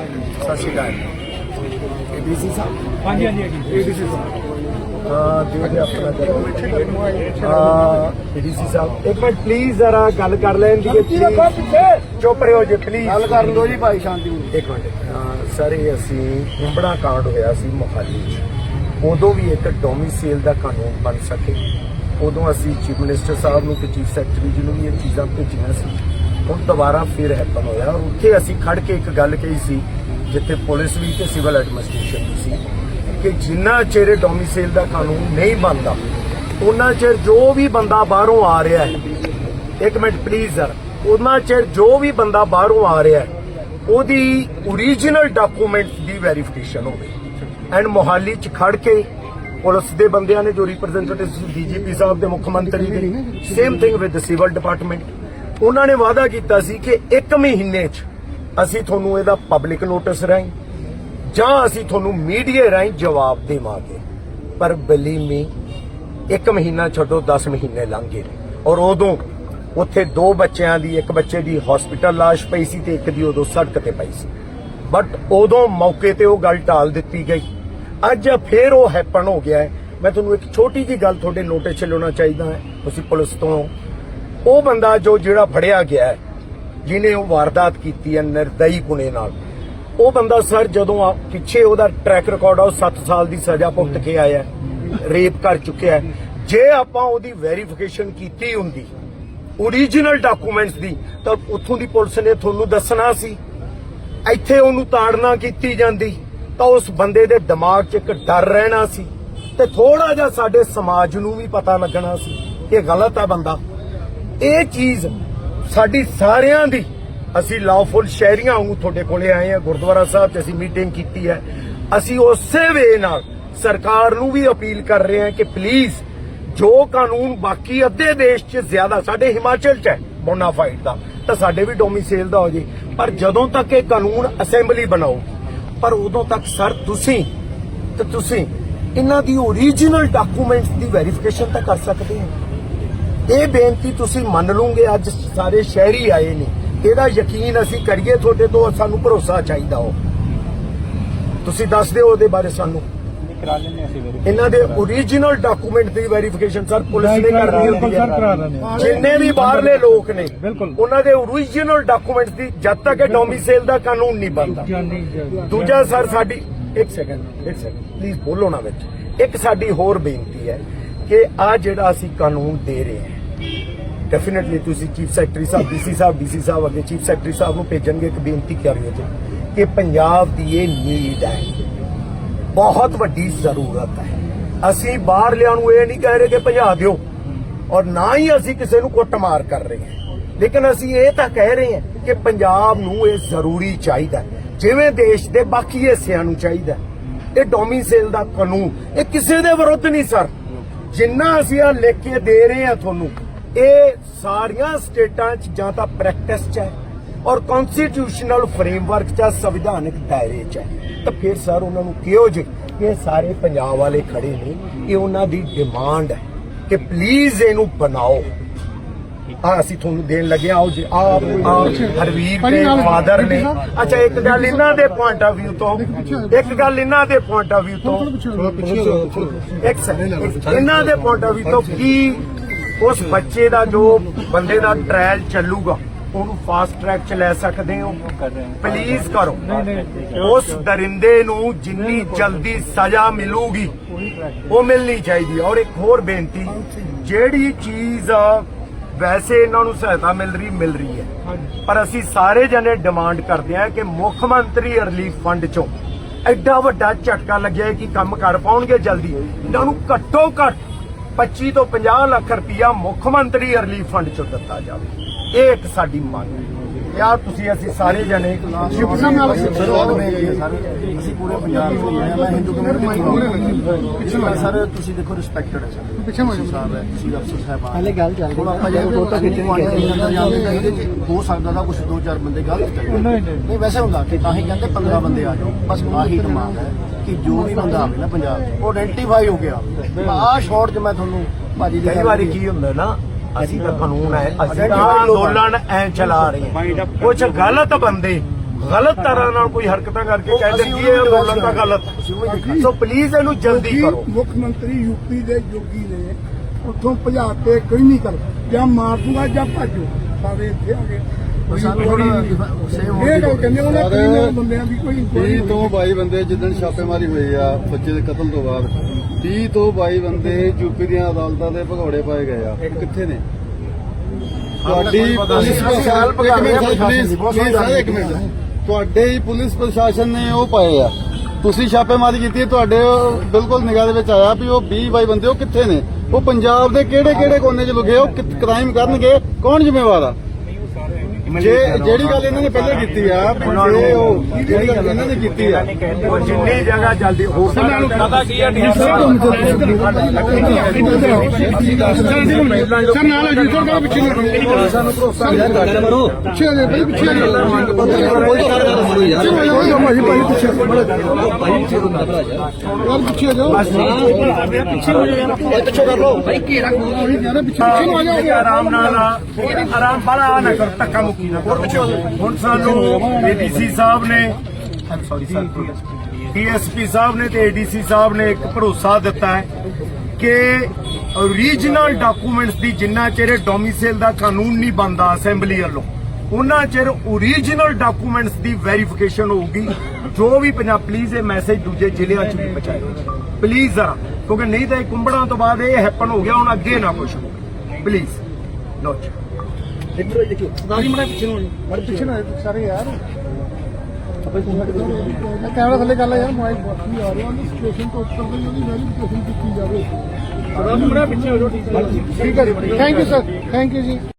ਸਤਿ ਸ਼੍ਰੀ ਅਕਾਲ। ਏਡੀਸੀ ਸਾਹਿਬ? ਹਾਂਜੀ ਹਾਂਜੀ ਹਾਂਜੀ। ਏਡੀਸੀ ਸਾਹਿਬ। ਹਾਂ ਦਿਓ ਆਪਣਾ ਹਾਂ ਏਡੀਸੀ ਸਾਹਿਬ। ਇੱਕ ਮਿੰਟ ਪਲੀਜ਼ ਜ਼ਰਾ ਗੱਲ ਕਰ ਲੈਣ ਦੀ ਚੁੱਪ ਰਹੋ ਜੀ ਪਲੀਜ਼ ਗੱਲ ਕਰਨ ਦੋ ਜੀ ਭਾਈ ਸ਼ਾਂਤੀ ਨੂੰ ਇੱਕ ਮਿੰਟ। ਅਹ ਸਰ ਇਹ ਅਸੀਂ ਕੁੰਬੜਾ ਕਾਂਡ ਹੋਇਆ ਸੀ ਮੋਹਾਲੀ 'ਚ ਉਦੋਂ ਵੀ ਇੱਕ ਡੋਮਿਸਾਈਲ ਦਾ ਕਾਨੂੰਨ ਬਣ ਸਕੇ। ਉਦੋਂ ਅਸੀਂ ਚੀਫ ਮਿਨਿਸਟਰ ਸਾਹਿਬ ਨੂੰ ਤੇ ਚੀਫ ਸੈਕਟਰੀ ਜੀ ਨੂੰ ਵੀ ਇਹ ਚੀਜ਼ਾਂ ਭੇਜੀਆਂ ਸੀ। ਹੁਣ ਦੁਬਾਰਾ ਫਿਰ ਹੈਪਨ ਹੋਇਆ ਔਰ ਉੱਥੇ ਅਸੀਂ ਖੜ ਕੇ ਇੱਕ ਗੱਲ ਕਹੀ ਸੀ, ਜਿੱਥੇ ਪੁਲਿਸ ਵੀ ਤੇ ਸਿਵਲ ਐਡਮਿਨਿਸਟ੍ਰੇਸ਼ਨ ਵੀ ਸੀ, ਕਿ ਜਿੰਨਾ ਚਿਰ ਡੋਮਿਸਾਈਲ ਦਾ ਕਾਨੂੰਨ ਨਹੀਂ ਬਣਦਾ, ਉਹਨਾਂ ਚਿਰ ਜੋ ਵੀ ਬੰਦਾ ਬਾਹਰੋਂ ਆ ਰਿਹਾ ਹੈ, ਇੱਕ ਮਿੰਟ ਪਲੀਜ਼ ਸਰ ਉਹਨਾਂ ਚਿਰ ਜੋ ਵੀ ਬੰਦਾ ਬਾਹਰੋਂ ਆ ਰਿਹਾ ਹੈ, ਉਹਦੀ ਓਰੀਜਨਲ ਡਾਕੂਮੈਂਟਸ ਦੀ ਵੈਰੀਫਿਕੇਸ਼ਨ ਹੋਵੇ। ਐਂਡ ਮੋਹਾਲੀ ਚ ਖੜ ਕੇ ਪੁਲਿਸ ਦੇ ਬੰਦਿਆਂ ਨੇ ਜੋ ਰਿਪਰੈਜ਼ੈਂਟੇਟਿਵ ਡੀਜੀਪੀ ਸਾਹਿਬ ਦੇ ਮੁੱਖ ਮੰਤਰੀ ਦੇ same thing with civil department ਉਹਨਾਂ ਨੇ ਵਾਅਦਾ ਕੀਤਾ ਸੀ ਕਿ 1 ਮਹੀਨੇ ਚ ਅਸੀਂ ਤੁਹਾਨੂੰ ਇਹਦਾ ਪਬਲਿਕ ਨੋਟਿਸ ਰਾਹੀਂ ਜਾਂ ਅਸੀਂ ਤੁਹਾਨੂੰ ਮੀਡੀਆ ਰਾਹੀਂ ਜਵਾਬ ਦੇਵਾਂਗੇ। ਪਰ ਬਲੀਵ ਮੀ ਇੱਕ ਮਹੀਨਾ ਛੱਡੋ 10 ਮਹੀਨੇ ਲੰਘ ਗਏ ਔਰ ਉਦੋਂ ਉੱਥੇ ਦੋ ਬੱਚਿਆਂ ਦੀ, ਇੱਕ ਬੱਚੇ ਦੀ ਹਸਪੀਟਲ ਲਾਸ਼ ਪਈ ਸੀ ਤੇ ਇੱਕ ਦੀ ਉਦੋਂ ਸੜਕ ਤੇ ਪਈ ਸੀ। ਬਟ ਉਦੋਂ ਮੌਕੇ ਤੇ ਉਹ ਗੱਲ ਟਾਲ ਦਿੱਤੀ ਗਈ। ਅੱਜ ਫੇਰ ਉਹ ਹੈਪਨ ਹੋ ਗਿਆ ਹੈ। ਮੈਂ ਤੁਹਾਨੂੰ ਇੱਕ ਛੋਟੀ ਜੀ ਗੱਲ ਤੁਹਾਡੇ ਨੋਟਿਸ 'ਚ ਲਿਆਉਣਾ ਚਾਹੀਦਾ ਹੈ। ਤੁਸੀਂ ਪੁਲਿਸ ਤੋਂ ਉਹ ਬੰਦਾ ਜੋ ਜਿਹੜਾ ਫੜਿਆ ਗਿਆ ਹੈ, ਜਿਹਨੇ ਉਹ ਵਾਰਦਾਤ ਕੀਤੀ ਹੈ ਨਿਰਦਈ ਪੁਣੇ ਨਾਲ, ਉਹ ਬੰਦਾ ਸਰ ਜਦੋਂ ਆ ਪਿੱਛੇ ਉਹਦਾ ਟਰੈਕ ਰਿਕਾਰਡ ਆ, ਉਹ 7 ਸਾਲ ਦੀ ਸਜ਼ਾ ਭੁਗਤ ਕੇ ਆਇਆ ਰੇਪ ਕਰ ਚੁੱਕਿਆ ਜੇ ਆਪਾਂ ਉਹਦੀ ਵੈਰੀਫਿਕੇਸ਼ਨ ਕੀਤੀ ਹੁੰਦੀ ਓਰੀਜਨਲ ਡਾਕੂਮੈਂਟਸ ਦੀ, ਤਾਂ ਉੱਥੋਂ ਦੀ ਪੁਲਿਸ ਨੇ ਤੁਹਾਨੂੰ ਦੱਸਣਾ ਸੀ। ਇੱਥੇ ਉਹਨੂੰ ਤਾੜਨਾ ਕੀਤੀ ਜਾਂਦੀ, ਤਾਂ ਉਸ ਬੰਦੇ ਦੇ ਦਿਮਾਗ 'ਚ ਇੱਕ ਡਰ ਰਹਿਣਾ ਸੀ। ਤੇ ਥੋੜਾ ਜਿਹਾ ਸਾਡੇ ਸਮਾਜ ਨੂੰ ਵੀ ਪਤਾ ਲੱਗਣਾ ਸੀ ਕਿ ਗਲਤ ਹੈ ਬੰਦਾ। ਇਹ ਚੀਜ਼ ਸਾਡੀ ਸਾਰਿਆਂ ਦੀ। ਅਸੀਂ ਲਾਫੁਲ ਸ਼ਹਿਰੀਆਂ ਵਾਂਗੂ ਤੁਹਾਡੇ ਕੋਲੇ ਆਏ ਆ ਗੁਰਦੁਆਰਾ ਸਾਹਿਬ 'ਚ ਅਸੀਂ ਮੀਟਿੰਗ ਕੀਤੀ ਹੈ। ਅਸੀਂ ਉਸੇ ਵੇ ਨਾਲ ਸਰਕਾਰ ਨੂੰ ਵੀ ਅਪੀਲ ਕਰ ਰਹੇ ਹਾਂ ਕਿ ਪਲੀਜ਼ ਜੋ ਕਾਨੂੰਨ ਬਾਕੀ ਅੱਧੇ ਦੇਸ਼ 'ਚ ਜ਼ਿਆਦਾ, ਸਾਡੇ ਹਿਮਾਚਲ 'ਚ ਹੈ ਬੋਨਾਫਾਈਡ ਦਾ ਤਾਂ ਸਾਡੇ ਵੀ ਡੋਮਿਸਾਈਲ ਦਾ ਹੋ ਜੇ। ਪਰ ਜਦੋਂ ਤੱਕ ਇਹ ਕਾਨੂੰਨ ਅਸੈਂਬਲੀ ਬਣਾਓ ਪਰ ਉਦੋਂ ਤੱਕ ਸਰ ਤੁਸੀਂ, ਤੇ ਤੁਸੀਂ ਇਹਨਾਂ ਦੀ ਓਰੀਜਨਲ ਡਾਕੂਮੈਂਟਸ ਦੀ ਵੈਰੀਫਿਕੇਸ਼ਨ ਤਾਂ ਕਰ ਸਕਦੇ ਹੋ। ਇਹ ਬੇਨਤੀ ਤੁਸੀਂ ਮੰਨ ਲਓਗੇ ਅੱਜ ਸਾਰੇ ਸ਼ਹਿਰੀ ਆਏ ਨੇ। ਇਹਦਾ ਯਕੀਨ ਅਸੀਂ ਕਰੀਏ ਤੁਹਾਡੇ ਤੋਂ ਸਾਨੂੰ ਭਰੋਸਾ ਚਾਹੀਦਾ ਹੋ ਤੁਸੀਂ ਦੱਸ ਦਿਓ ਉਹਦੇ ਬਾਰੇ ਸਾਨੂੰ। ਇਹਨਾਂ ਦੇ ਓਰੀਜਨਲ ਡਾਕੂਮੈਂਟ ਦੀ ਵੈਰੀਫਿਕੇਸ਼ਨ ਸਰ ਪੁਲਿਸ ਨੇ ਕਰਨੀ ਹੁੰਦੀ ਹੈ। ਜਿੰਨੇ ਵੀ ਬਾਹਰਲੇ ਲੋਕ ਨੇ। ਉਹਨਾਂ ਦੇ ਓਰੀਜਨਲ ਡਾਕੂਮੈਂਟਸ ਦੀ ਜਦ ਤੱਕ ਇਹ ਡੋਮਿਸਾਈਲ ਦਾ ਕਾਨੂੰਨ ਨਹੀਂ ਬਣਦਾ। ਦੂਜਾ ਸਰ ਸਾਡੀ ਇੱਕ ਸੈਕਿੰਡ ਇੱਕ ਸੈਕਿੰਡ ਪਲੀਜ਼ ਬੋਲੋ ਨਾ ਵਿੱਚ। ਇੱਕ ਸਾਡੀ ਹੋਰ ਬੇਨਤੀ ਹੈ ਕਿ ਆ ਜਿਹੜਾ ਅਸੀਂ ਕਾਨੂੰਨ ਦੇ ਰਹੇ ਹਾਂ ਡੈਫੀਨਿਟਲੀ ਤੁਸੀਂ ਚੀਫ ਸੈਕਟਰੀ ਸਾਹਿਬ ਡੀਸੀ ਸਾਹਿਬ ਡੀਸੀ ਸਾਹਿਬ ਅੱਗੇ ਚੀਫ ਸੈਕਟਰੀ ਸਾਹਿਬ ਨੂੰ ਭੇਜਣਗੇ, ਇੱਕ ਬੇਨਤੀ ਕਰੀਏ ਜੀ ਕਿ ਪੰਜਾਬ ਦੀ ਇਹ ਨੀਡ ਹੈ। ਬਹੁਤ ਵੱਡੀ ਜ਼ਰੂਰਤ ਹੈ। ਅਸੀਂ ਬਾਹਰਲਿਆਂ ਨੂੰ ਇਹ ਨਹੀਂ ਕਹਿ ਰਹੇ ਕਿ ਭਜਾ ਦਿਓ, ਔਰ ਨਾ ਹੀ ਅਸੀਂ ਕਿਸੇ ਨੂੰ ਕੁੱਟਮਾਰ ਕਰ ਰਹੇ ਹਾਂ। ਲੇਕਿਨ ਅਸੀਂ ਇਹ ਤਾਂ ਕਹਿ ਰਹੇ ਹਾਂ ਕਿ ਪੰਜਾਬ ਨੂੰ ਇਹ ਜ਼ਰੂਰੀ ਚਾਹੀਦਾ ਜਿਵੇਂ ਦੇਸ਼ ਦੇ ਬਾਕੀ ਹਿੱਸਿਆਂ ਨੂੰ ਚਾਹੀਦਾ ਇਹ ਡੋਮੀਸੇਲ ਦਾ ਕਾਨੂੰਨ, ਇਹ ਕਿਸੇ ਦੇ ਵਿਰੁੱਧ ਨਹੀਂ, ਸਰ। ਜਿੰਨਾ ਅਸੀਂ ਆ ਲਿਖ ਕੇ ਦੇ ਰਹੇ ਹਾਂ ਤੁਹਾਨੂੰ ਇਹ ਸਾਰੀਆਂ ਸਟੇਟਾਂ 'ਚ ਜਾਂ ਤਾਂ ਪ੍ਰੈਕਟਿਸ 'ਚ ਹੈ ਔਰ ਕਨਸਟੀਟਿਊਸ਼ਨਲ ਫਰੇਮਵਰਕ 'ਚ ਸੰਵਿਧਾਨਕ ਦਾਇਰੇ 'ਚ ਹੈ। ਤਾਂ ਫਿਰ ਸਰ ਉਹਨਾਂ ਨੂੰ ਕਿਹੋ ਜੇ ਕਿ ਸਾਰੇ ਪੰਜਾਬ ਵਾਲੇ ਖੜੇ ਨੇ ਇਹ ਉਹਨਾਂ ਦੀ ਡਿਮਾਂਡ ਹੈ ਕਿ ਪਲੀਜ਼ ਇਹਨੂੰ ਬਣਾਓ। ਆ ਅਸੀਂ ਤੁਹਾਨੂੰ ਦੇਣ ਲੱਗੇ ਆਓ ਜੀ ਆ ਹਰਵੀਰ ਦੇ ਫਾਦਰ ਨੇ। ਅੱਛਾ ਇੱਕ ਗੱਲ ਇਹਨਾਂ ਦੇ ਪੁਆਇੰਟ ਆਫ View ਤੋਂ ਇੱਕ ਗੱਲ ਇਹਨਾਂ ਦੇ ਪੁਆਇੰਟ ਆਫ View ਤੋਂ। ਇੱਕ ਇਹਨਾਂ ਦੇ ਪੁਆਇੰਟ ਆਫ View ਤੋਂ ਕੀ ਉਸ ਬੱਚੇ ਦਾ ਜੋ ਬੰਦੇ ਦਾ ਟ੍ਰਾਇਲ ਚੱਲੂਗਾ, ਉਹਨੂੰ ਫਾਸਟ ਟਰੈਕ 'ਚ ਲੈ ਸਕਦੇ ਹੋ। ਪਲੀਜ਼ ਕਰੋ। ਉਸ ਦਰਿੰਦੇ ਨੂੰ ਜਿੰਨੀ ਜਲਦੀ ਸਜ਼ਾ ਮਿਲੂਗੀ, ਉਹ ਮਿਲਣੀ ਚਾਹੀਦੀ ਔਰ ਇੱਕ ਹੋਰ ਬੇਨਤੀ, ਜਿਹੜੀ ਚੀਜ਼ ਵੈਸੇ ਇਹਨਾਂ ਨੂੰ ਸਹਾਇਤਾ ਮਿਲ ਰਹੀ ਮਿਲ ਰਹੀ ਹੈ। ਪਰ ਅਸੀਂ ਸਾਰੇ ਜਣੇ ਡਿਮਾਂਡ ਕਰਦੇ ਹਾਂ ਕਿ ਮੁੱਖ ਮੰਤਰੀ ਰਿਲੀਫ ਫੰਡ ਚੋਂ ਐਡਾ ਵੱਡਾ ਝਟਕਾ ਲੱਗਿਆ ਕਿ ਕੰਮ ਕਰ ਪਾਉਣਗੇ ਜਲਦੀ। ਇਹਨਾਂ ਨੂੰ ਘੱਟੋ ਘੱਟ 25 ਤੋਂ 50 ਲੱਖ ਰੁਪਇਆ ਮੁੱਖ ਮੰਤਰੀ ਰਿਲੀਫ ਫੰਡ ਚੋਂ ਦਿੱਤਾ ਜਾਵੇ। ਇਹ ਇੱਕ ਸਾਡੀ ਮੰਗ ਹੈ। ਯਾਰ ਤੁਸੀਂ ਅਸੀਂ ਸਾਰੇ ਜਣੇ ਅਸੀਂ ਪੂਰੇ ਪੰਜਾਬ ਤੋਂ ਆਏ ਹਾਂ। ਮੈਂ ਹਿੰਦੂ ਕਮਿਊਨਿਟੀ ਪਿੱਛੇ ਸਰ ਤੁਸੀਂ ਦੇਖੋ ਰਿਸਪੈਕਟਡ ਹੈ ਸਰ। ਪਿੱਛੇ ਹੋ ਸਾਹਿਬ ਹੈ ਤੁਸੀਂ ਅਫਸਰ ਸਾਹਿਬਾਨ ਹਲੇ ਗੱਲ ਚੱਲ ਖਿੱਚਣੀ ਹੈ। ਹੋ ਸਕਦਾ ਤਾਂ ਕੁਝ ਦੋ ਚਾਰ ਬੰਦੇ ਗਲਤ ਚੱਲ ਨਹੀਂ, ਨਹੀਂ। ਨਹੀਂ ਵੈਸੇ ਹੁੰਦਾ ਕਿ ਤਾਂ ਹੀ ਕਹਿੰਦੇ 15 ਬੰਦੇ ਆ ਜਾਓ। ਬਸ ਆਹੀ ਡਿਮਾਂਡ ਹੈ ਕਿ ਜੋ ਵੀ ਬੰਦਾ ਆਵੇ ਨਾ ਪੰਜਾਬ 'ਚ, ਉਹ ਆਇਡੈਂਟੀਫਾਈ ਹੋ ਗਿਆ। ਆਹ ਸ਼ਾਰਟ 'ਚ ਮੈਂ ਤੁਹਾਨੂੰ ਭਾਜੀ ਦੀ ਕਈ ਵਾਰੀ। ਕੀ ਹੁੰਦਾ ਨਾ ਅਸੀਂ ਤਾਂ ਕਾਨੂੰਨ ਹੈ ਅਸੀਂ ਤਾਂ ਅੰਦੋਲਨ ਐ ਚਲਾ ਰਹੇ ਹਾਂ। ਕੁਝ ਗਲਤ ਬੰਦੇ ਗਲਤ ਤਰ੍ਹਾਂ ਨਾਲ ਕੋਈ ਹਰਕਤਾਂ ਕਰਕੇ ਕਹਿੰਦੇ ਕਿ ਇਹ ਅੰਦੋਲਨ ਤਾਂ ਗਲਤ ਹੈ। ਸੋ ਪਲੀਜ਼ ਇਹਨੂੰ ਜਲਦੀ ਕਰੋ। ਮੁੱਖ ਮੰਤਰੀ ਯੂਪੀ ਦੇ ਯੋਗੀ ਨੇ ਉੱਥੋਂ ਭਜਾ ਕੇ ਕੋਈ ਨਹੀਂ ਕਰ ਜਾਂ ਮਾਰ ਦੂੰਗਾ ਜਾਂ ਭਾਜੋ ਸਾਰੇ ਇੱਥੇ ਆ ਗਏ ਸਾਨੂੰ ਥੋੜ੍ਹੀ ਥੋੜ੍ਹਾ ਸੇਵ ਹੋਣ ਇਹ ਗੱਲ ਕਹਿੰਦੇ ਉਹਨਾਂ ਕਈ ਬੰਦਿਆਂ ਦੀ ਕੋਈ ਇਨਕੁਆਇਰੀ 30 ਤੋਂ 22 ਬੰਦੇ ਜਿੱਦਣ ਛਾਪੇਮਾਰੀ ਹੋਈ ਆ ਬੱਚੇ ਦੇ ਕਤਲ ਤੋਂ ਬਾਅਦ 30 ਤੋਂ 22 ਬੰਦੇ ਯੂਪੀ ਦੀਆਂ ਅਦਾਲਤਾਂ ਦੇ ਭਗੌੜੇ ਪਾਏ ਗਏ ਆ। ਉਹ ਕਿੱਥੇ ਨੇ? ਤੁਹਾਡੀ ਪੁਲਿਸ ਪ੍ਰਸ਼ਾਸਨ ਇੱਕ ਮਿੰਟ ਹਾਂ ਤੁਹਾਡੇ ਹੀ ਪੁਲਿਸ ਨੇ ਉਹ ਪਾਏ ਆ। ਤੁਸੀਂ ਛਾਪੇਮਾਰੀ ਕੀਤੀ ਹੈ, ਤੁਹਾਡੇ ਬਿਲਕੁਲ ਨਿਗਾਹ ਦੇ ਵਿੱਚ ਆਇਆ ਵੀ ਉਹ 20 22 ਬੰਦੇ ਉਹ ਕਿੱਥੇ ਨੇ? ਉਹ ਪੰਜਾਬ ਦੇ ਕਿਹੜੇ ਕਿਹੜੇ ਕੋਨੇ 'ਚ ਲੁਕੇ ਉਹ ਕ੍ਰਾਈਮ ਕਰਨਗੇ? ਕੌਣ ਜ਼ਿੰਮੇਵਾਰ ਆ? ਜੇ ਜਿਹੜੀ ਗੱਲ ਇਹਨਾਂ ਨੇ ਪਹਿਲੇ ਕੀਤੀ ਆ ਜੇ ਉਹ ਜਿਹੜੀ ਗੱਲ ਇਹਨਾਂ ਨੇ ਕੀਤੀ ਆ। ਉਹ ਜਿੰਨੀ ਜਗ੍ਹਾ ਜਲਦੀ ਹੋ ਸਕਦਾ ਪਤਾ ਕੀ ਹੈ ਸਰ ਨਾਲ ਆ ਜੀ ਸਰ ਪਿੱਛੇ ਨੂੰ ਸਾਨੂੰ ਭਰੋਸਾ ਹੈ ਪਿੱਛੇ ਆ ਜਾ ਭਾਈ ਪਿੱਛੇ ਆ ਜਾ ਭਾਈ ਭਾਈ ਪਿੱਛੇ ਯਾਰ। ਪਿੱਛੇ ਆ ਜਾਓ। ਪਿੱਛੇ ਹੋ ਜਾ ਪਿੱਛੇ ਕਰ ਲੋ ਭਾਈ ਕੀ ਰੱਖ ਉਹੀ ਕਹਿ ਰਿਹਾ ਪਿੱਛੇ ਪਿੱਛੇ ਨੂੰ ਆ ਜਾਓ। ਆਰਾਮ ਨਾਲ ਆ, ਆਰਾਮ ਬੜਾ ਨਾ ਕਰੋ ਧੱਕਾ ਮੁੱਕੀ। ਨਾ ਕਰੋ ਹੁਣ ਸਾਨੂੰ ਏਡੀਸੀ ਸਾਹਿਬ ਨੇ ਸੌਰੀ ਸਰ ਡੀਐਸਪੀ ਸਾਹਿਬ ਨੇ ਤੇ ਏਡੀਸੀ ਸਾਹਿਬ ਨੇ ਇੱਕ ਭਰੋਸਾ ਦਿੱਤਾ ਹੈ ਕਿ ਓਰੀਜਨਲ ਡਾਕੂਮੈਂਟਸ ਦੀ ਜਿੰਨਾ ਚਿਰ ਡੋਮਿਸਾਈਲ ਦਾ ਕਾਨੂੰਨ ਨਹੀਂ ਬਣਦਾ ਅਸੈਂਬਲੀ ਵੱਲੋਂ, ਉਹਨਾਂ ਚਿਰ ਓਰੀਜਨਲ ਡਾਕੂਮੈਂਟਸ ਦੀ ਵੈਰੀਫਿਕੇਸ਼ਨ ਹੋਊਗੀ। ਜੋ ਵੀ ਪੰਜਾਬ ਪਲੀਜ਼ ਇਹ ਮੈਸੇਜ ਦੂਜੇ ਜ਼ਿਲ੍ਹਿਆਂ 'ਚ ਵੀ ਪਹੁੰਚਾਇਓ। ਪਲੀਜ਼ ਜ਼ਰਾ, ਕਿਉਂਕਿ ਨਹੀਂ ਤਾਂ ਇਹ ਕੁੰਬੜਾਂ ਤੋਂ ਬਾਅਦ ਇਹ ਹੈਪਨ ਹੋ ਗਿਆ, ਹੁਣ ਅੱਗੇ ਨਾ ਕੁਝ ਹੋਵੇ ਪਲੀਜ਼ ਲੋ ਪਿੱਛੇ ਨਾ ਸਾਰੇ ਯਾਰ। ਕੈਮਰਾ ਥੱਲੇ ਕਰ ਲੈ ਯਾਰ ਮੋਬਾਈਲ ਬਾਕੀ ਆ ਰਿਹਾ ਸਿਚੁਏਸ਼ਨ ਤੋਂ ਉੱਪਰ ਦੀ ਉਹਦੀ ਵੈਰੀਫਿਕੇਸ਼ਨ ਕੀਤੀ ਜਾਵੇ। ਠੀਕ ਹੈ। Thank you sir thank you ਜੀ।